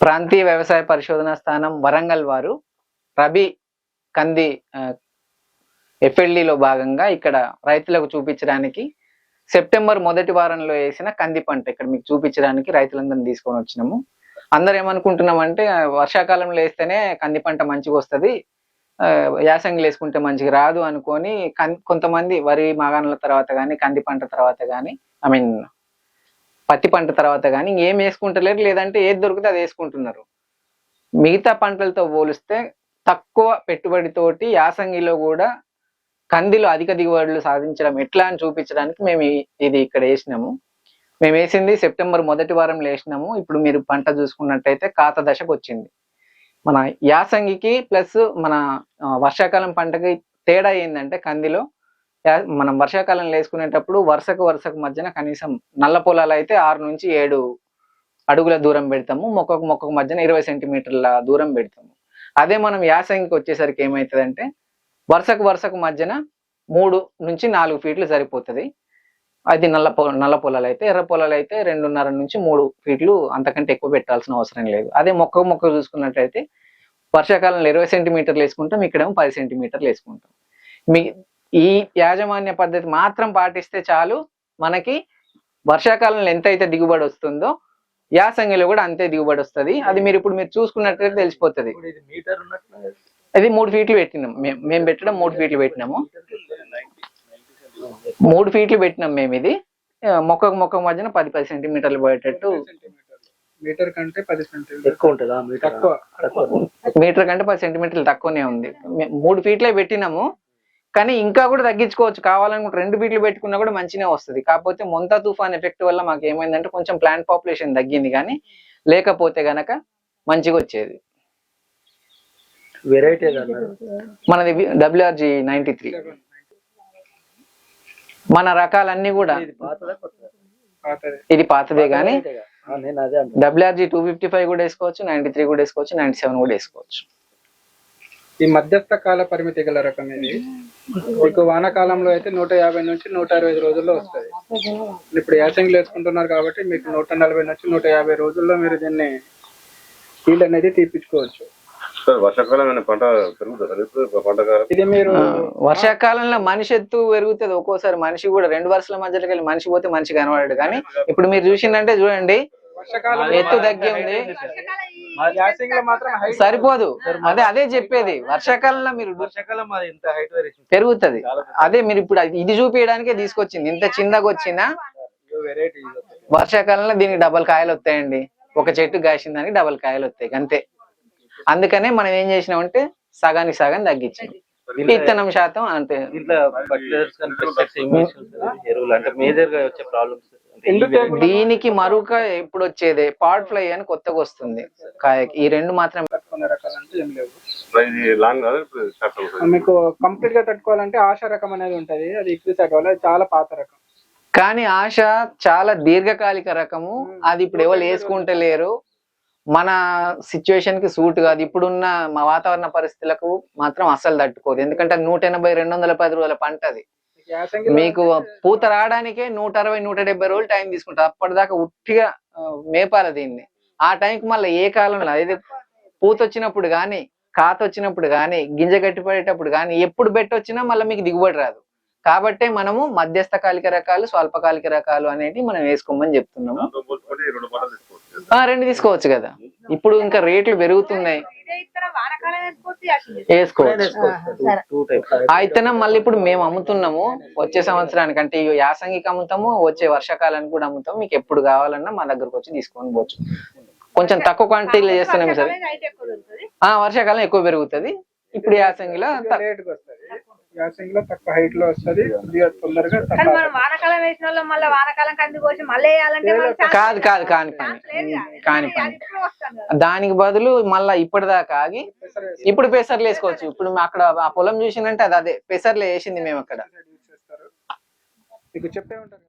ప్రాంతీయ వ్యవసాయ పరిశోధన స్థానం వరంగల్ వారు. రబీ కంది ఎఫ్ఎల్డిలో భాగంగా ఇక్కడ రైతులకు చూపించడానికి సెప్టెంబర్ మొదటి వారంలో వేసిన కంది పంట ఇక్కడ మీకు చూపించడానికి రైతులందరినీ తీసుకొని వచ్చినాము. అందరు ఏమనుకుంటున్నామంటే అంటే వర్షాకాలంలో వేస్తేనే కంది పంట మంచిగా వస్తుంది. యాసంగిలు వేసుకుంటే మంచిగా రాదు అనుకొని కొంతమంది వరి మాగాణుల తర్వాత కానీ కంది పంట తర్వాత కానీ ఐ మీన్ పత్తి పంట తర్వాత కానీ ఏం వేసుకుంటలేరు లేదంటే ఏది దొరికితే అది వేసుకుంటున్నారు. మిగతా పంటలతో పోలిస్తే తక్కువ పెట్టుబడితోటి యాసంగిలో కూడా కందిలో అధిక దిగుబడులు సాధించడం ఎట్లా అని చూపించడానికి మేము ఇది ఇక్కడ వేసినాము. మేము వేసింది సెప్టెంబర్ మొదటి వారంలో వేసినాము ఇప్పుడు మీరు పంట చూసుకున్నట్టయితే కాత దశకు వచ్చింది. మన యాసంగికి ప్లస్ మన వర్షాకాలం పంటకి తేడా ఏంటంటే కందిలో మనం వర్షాకాలంలో వేసుకునేటప్పుడు వరుసకు వరుసకు మధ్యన కనీసం నల్ల పొలాలు అయితే ఆరు నుంచి ఏడు అడుగుల దూరం పెడతాము మొక్కకు మొక్కకు మధ్యన ఇరవై సెంటీమీటర్ల దూరం పెడతాము. అదే మనం యాసంగికి వచ్చేసరికి ఏమవుతుందంటే వరుసకు వరుసకు మధ్యన మూడు నుంచి నాలుగు ఫీట్లు సరిపోతుంది. అది నల్ల పొ నల్ల పొలాలు అయితే ఎర్ర పొలాలు అయితే రెండున్నర నుంచి మూడు ఫీట్లు అంతకంటే ఎక్కువ పెట్టాల్సిన అవసరం లేదు. అదే మొక్క మొక్క చూసుకున్నట్టయితే వర్షాకాలంలో ఇరవై సెంటీమీటర్లు వేసుకుంటాం ఇక్కడేమో పది సెంటీమీటర్లు వేసుకుంటాం. మీ ఈ యాజమాన్య పద్ధతి మాత్రం పాటిస్తే చాలు మనకి వర్షాకాలంలో ఎంత అయితే దిగుబడి వస్తుందో యాసంగిలో కూడా అంతే దిగుబడి వస్తుంది. అది మీరు ఇప్పుడు మీరు చూసుకున్నట్లయితే తెలిసిపోతుంది. అది మూడు ఫీట్లు పెట్టినాం. మేము మేము పెట్టడం మూడు ఫీట్లు పెట్టినాము. మూడు ఫీట్లు పెట్టినాం మేము ఇది. మొక్కకు మొక్క మధ్యన పది పది సెంటీమీటర్లు పోయేటట్టు మీటర్ కంటే పది సెంటీమీటర్ ఎక్కువ ఉంటుందా మీటర్? కంటే పది సెంటీమీటర్లు తక్కువనే ఉంది. మూడు ఫీట్లే పెట్టినాము. కానీ ఇంకా కూడా తగ్గించుకోవచ్చు. కావాలనుకుంటే రెండు ఫీట్లు పెట్టుకున్నా కూడా మంచిగా వస్తుంది. కాకపోతే మొంతా తుఫాన్ ఎఫెక్ట్ వల్ల మాకు ఏమైందంటే కొంచెం ప్లాంట్ పాపులేషన్ తగ్గింది కానీ లేకపోతే గనక మంచిగా వచ్చేది. వెరైటీ మనది డబ్ల్యూఆర్జీ నైన్టీ త్రీ మన రకాలన్నీ కూడా ఇది పాతదా కానీ డబ్ల్యూఆర్జీ టూ ఫిఫ్టీ ఫైవ్ కూడా వేసుకోవచ్చు నైన్టీ త్రీ కూడా వేసుకోవచ్చు నైన్టీ సెవెన్ కూడా వేసుకోవచ్చు. ఈ మధ్యస్థ కాల పరిమితి గల రకం ఇది మీకు వానాకాలంలో అయితే నూట యాభై నుంచి నూట అరవై ఐదు రోజుల్లో వస్తుంది ఇప్పుడు యాసంగిలు వేసుకుంటున్నారు కాబట్టి మీకు నూట నలభై నుంచి నూట యాభై రోజుల్లో మీరు దీన్ని ఫీల్డ్ అనేది తీపించుకోవచ్చు ఇది మీరు వర్షాకాలంలో మనిషి ఎత్తు పెరుగుతుంది. ఒక్కోసారి మనిషి కూడా రెండు వరుసల మధ్యలోకి వెళ్ళి మనిషి పోతే మనిషి కనబడాడు. కానీ ఇప్పుడు మీరు చూసిందంటే చూడండి వర్షాకాలం ఎత్తు తగ్గి ఉంది. సరిపోదు. అదే అదే చెప్పేది. వర్షాకాలంలో మీరు వర్షాకాలం మాది ఇంత హైట్ వేరియేషన్ పెరుగుతుంది. అదే మీరు ఇప్పుడు ఇది చూపించడానికే తీసుకొచ్చింది. ఇంత చిన్నగా వచ్చినా వర్షాకాలంలో దీనికి డబల్ కాయలు వస్తాయండి. ఒక చెట్టు కాసిన దానికి డబల్ కాయలు వస్తాయి. అంతే. అందుకనే మనం ఏం చేసినామంటే సగానికి సగం తగ్గించాం విత్తనం శాతం అంటే దీంట్లో ఎరువులు అంటే మేజర్గా వచ్చే ప్రాబ్లమ్స్ దీనికి మరొక ఎప్పుడు వచ్చేది పాట్ ఫ్లై అని కొత్తగా వస్తుంది కాయకి ఈ రెండు మాత్రం ఇప్పుడు మీకు కంప్లీట్గా తట్టుకోవాలంటే ఆశ రకం అనేది ఉంటది అది ఎక్కువ తట్టుకోవాలి అది చాలా పాత రకం. కానీ ఆశ చాలా దీర్ఘకాలిక రకము అది ఇప్పుడు ఎవరు వేసుకుంటలేరు మన సిచ్యువేషన్కి సూట్ కాదు ఇప్పుడున్న మా వాతావరణ పరిస్థితులకు మాత్రం అస్సలు తట్టుకోదు. ఎందుకంటే నూట ఎనభై రెండు వందల పది రోజుల పంట అది మీకు పూత రావడానికే నూట అరవై నూట డెబ్బై రోజులు టైం తీసుకుంటుంది అప్పటిదాకా ఉట్టిగా మేపాలి దీన్ని. ఆ టైంకి మళ్ళీ ఏ కాలంలో అదే పూత వచ్చినప్పుడు కానీ కాత వచ్చినప్పుడు కానీ గింజ గట్టిపడేటప్పుడు కానీ ఎప్పుడు బెట్ట వచ్చినా మళ్ళీ మీకు దిగుబడి రాదు. కాబట్టే మనము మధ్యస్థకాలిక రకాలు స్వల్పకాలిక రకాలు అనేవి మనం వేసుకోమని చెప్తున్నాము. రెండు తీసుకోవచ్చు ఆ, రెండు తీసుకోవచ్చు కదా. ఇప్పుడు ఇంకా రేట్లు పెరుగుతున్నాయి. వేసుకోవచ్చు. ఇత్తనం మళ్ళీ ఇప్పుడు మేము అమ్ముతున్నాము వచ్చే సంవత్సరానికి అంటే ఈ యాసంగికి అమ్ముతాము వచ్చే వర్షాకాలానికి కూడా అమ్ముతాము మీకు ఎప్పుడు కావాలన్నా మా దగ్గరకు వచ్చి తీసుకొని పోవచ్చు. కొంచెం తక్కువ క్వాంటిటీలో చేస్తున్నాము సరే వర్షాకాలం ఎక్కువ పెరుగుతుంది. ఇప్పుడు యాసంగిలో త- లేట్గా వస్తుంది యాసంగిలో తక్కువ హైట్లో వస్తుంది కొద్దిగా తొందరగా కానీ మనం వానాకాలం వేసిన వాళ్ళం మళ్ళీ వానాకాలం కంది కోసి మళ్ళీ వేయాలంటే కాదు కాదు కాని పని. కాని పని. దానికి బదులు మళ్ళా ఇప్పటిదాకా ఆగి ఇప్పుడు పెసర్లు వేసుకోవచ్చు. ఇప్పుడు అక్కడ ఆ పొలం చూసిందంటే అది అదే. పెసర్లు వేసింది మేము అక్కడ. మీకు చెప్పే ఉంటారు.